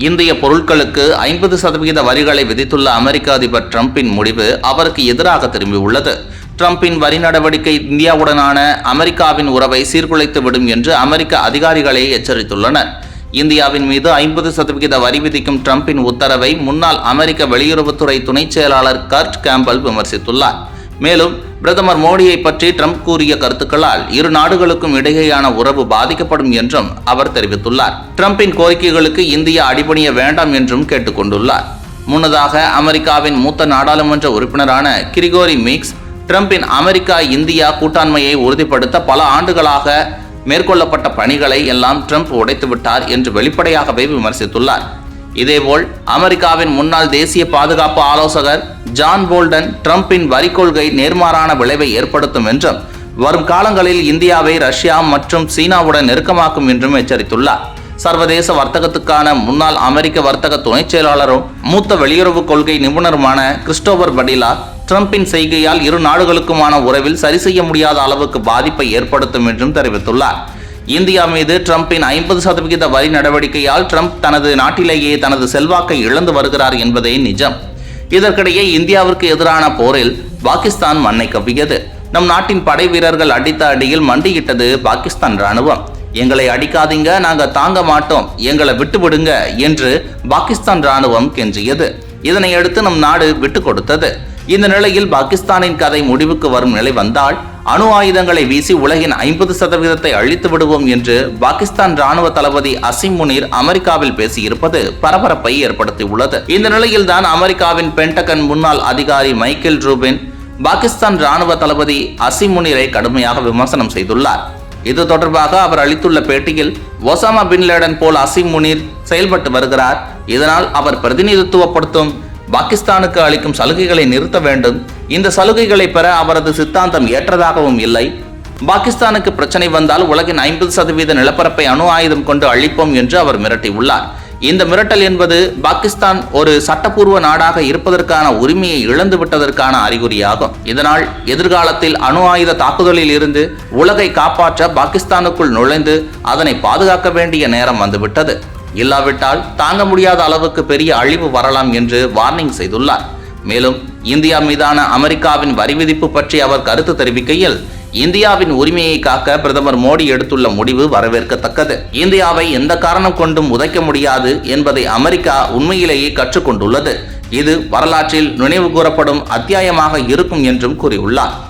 இந்திய பொருட்களுக்கு ஐம்பது சதவிகித வரிகளை விதித்துள்ள அமெரிக்க அதிபர் டிரம்பின் முடிவு அவருக்கு எதிராக திரும்பியுள்ளது. டிரம்பின் வரி நடவடிக்கை இந்தியாவுடனான அமெரிக்காவின் உறவை சீர்குலைத்து விடும் என்று அமெரிக்க அதிகாரிகளே எச்சரித்துள்ளனர். இந்தியாவின் மீது ஐம்பது சதவிகித வரி விதிக்கும் டிரம்பின் உத்தரவை முன்னாள் அமெரிக்க வெளியுறவுத்துறை துணைச் செயலாளர் கர்ட் கேம்பல் விமர்சித்துள்ளார். மேலும் பிரதமர் மோடியை பற்றி ட்ரம்ப் கூறிய கருத்துக்களால் இரு நாடுகளுக்கும் இடையேயான உறவு பாதிக்கப்படும் என்றும் அவர் தெரிவித்துள்ளார். ட்ரம்பின் கோரிக்கைகளுக்கு இந்தியா அடிபணிய வேண்டாம் என்றும் கேட்டுக்கொண்டுள்ளார். முன்னதாக அமெரிக்காவின் மூத்த நாடாளுமன்ற உறுப்பினரான கிரிகோரி மிக்ஸ் ட்ரம்பின் அமெரிக்கா இந்தியா கூட்டாண்மையை உறுதிப்படுத்த பல ஆண்டுகளாக மேற்கொள்ளப்பட்ட பணிகளை எல்லாம் ட்ரம்ப் உடைத்துவிட்டார் என்று வெளிப்படையாகவே விமர்சித்துள்ளார். இதேபோல் அமெரிக்காவின் முன்னாள் தேசிய பாதுகாப்பு ஆலோசகர் ஜான் போல்டன் ட்ரம்பின் வரி கொள்கை நேர்மாறான விளைவை ஏற்படுத்தும் என்றும் வரும் காலங்களில் இந்தியாவை ரஷ்யா மற்றும் சீனாவுடன் நெருக்கமாக்கும் என்றும் எச்சரித்துள்ளார். சர்வதேச வர்த்தகத்துக்கான முன்னாள் அமெரிக்க வர்த்தக துணைச் செயலாளரும் மூத்த வெளியுறவு கொள்கை நிபுணருமான கிறிஸ்டோபர் படிலா ட்ரம்பின் செய்கையால் இரு நாடுகளுக்குமான உறவில் சரி செய்ய முடியாத அளவுக்கு பாதிப்பை ஏற்படுத்தும் என்றும் தெரிவித்துள்ளார். இந்தியா மீது டிரம்பின் ஐம்பது சதவிகித வரி நடவடிக்கையால் ட்ரம்ப் தனது நாட்டிலேயே தனது செல்வாக்கை இழந்து வருகிறார் என்பதே நிஜம். இதற்கிடையே இந்தியாவிற்கு எதிரான போரில் பாகிஸ்தான் மண்ணை கவ்வியது. நம் நாட்டின் படை வீரர்கள் அடித்த அடியில் மண்டியிட்டது பாகிஸ்தான் ராணுவம் எங்களை அடிக்காதீங்க நாங்க தாங்க மாட்டோம் எங்களை விட்டு விடுங்க என்று பாகிஸ்தான் ராணுவம் கெஞ்சியது. இதனையடுத்து நம் நாடு விட்டு கொடுத்தது. இந்த நிலையில் பாகிஸ்தானின் கதை முடிவுக்கு வரும் நிலை வந்தால் அணு ஆயுதங்களை வீசி உலகின் ஐம்பது சதவீதத்தை அழித்து விடுவோம் என்று பாகிஸ்தான் ராணுவ தளபதி அசிம் முனீர் அமெரிக்காவில் பேசியிருப்பது பரபரப்பை ஏற்படுத்தியுள்ளது. இந்த நிலையில்தான் அமெரிக்காவின் பென்டகன் முன்னாள் அதிகாரி மைக்கேல் ரூபின் பாகிஸ்தான் ராணுவ தளபதி அசிம் முனீரை கடுமையாக விமர்சனம் செய்துள்ளார். இது தொடர்பாக அவர் அளித்துள்ள பேட்டியில் ஒசாமா பின் லேடன் போல் அசிம் முனீர் செயல்பட்டு வருகிறார். இதனால் அவர் பிரதிநிதித்துவப்படுத்தும் பாகிஸ்தானுக்கு அளிக்கும் சலுகைகளை நிறுத்த வேண்டும். இந்த சலுகைகளை பெற அவரது சித்தாந்தம் ஏற்றதாகவும் இல்லை. பாகிஸ்தானுக்கு பிரச்சனை வந்தால் உலகின் ஐம்பது சதவீத நிலப்பரப்பை அணு ஆயுதம் கொண்டு அழிப்போம் என்று அவர் மிரட்டியுள்ளார். இந்த மிரட்டல் என்பது பாகிஸ்தான் ஒரு சட்டப்பூர்வ நாடாக இருப்பதற்கான உரிமையை இழந்து விட்டதற்கான அறிகுறியாகும். இதனால் எதிர்காலத்தில் அணு ஆயுத தாக்குதலில் இருந்து உலகை காப்பாற்ற பாகிஸ்தானுக்குள் நுழைந்து அதனை பாதுகாக்க வேண்டிய நேரம் வந்துவிட்டது. இல்லாவிட்டால் தாங்க முடியாத அளவுக்கு பெரிய அழிவு வரலாம் என்று வார்னிங் செய்துள்ளார். மேலும் இந்தியா மீதான அமெரிக்காவின் வரி விதிப்பு பற்றி அவர் கருத்து தெரிவிக்கையில் இந்தியாவின் உரிமையை காக்க பிரதமர் மோடி எடுத்துள்ள முடிவு வரவேற்கத்தக்கது. இந்தியாவை எந்த காரணம் கொண்டும் உதைக்க முடியாது என்பதை அமெரிக்கா உண்மையிலேயே கற்றுக்கொண்டுள்ளது. இது வரலாற்றில் நினைவு கூறப்படும் அத்தியாயமாக இருக்கும் என்றும் கூறியுள்ளார்.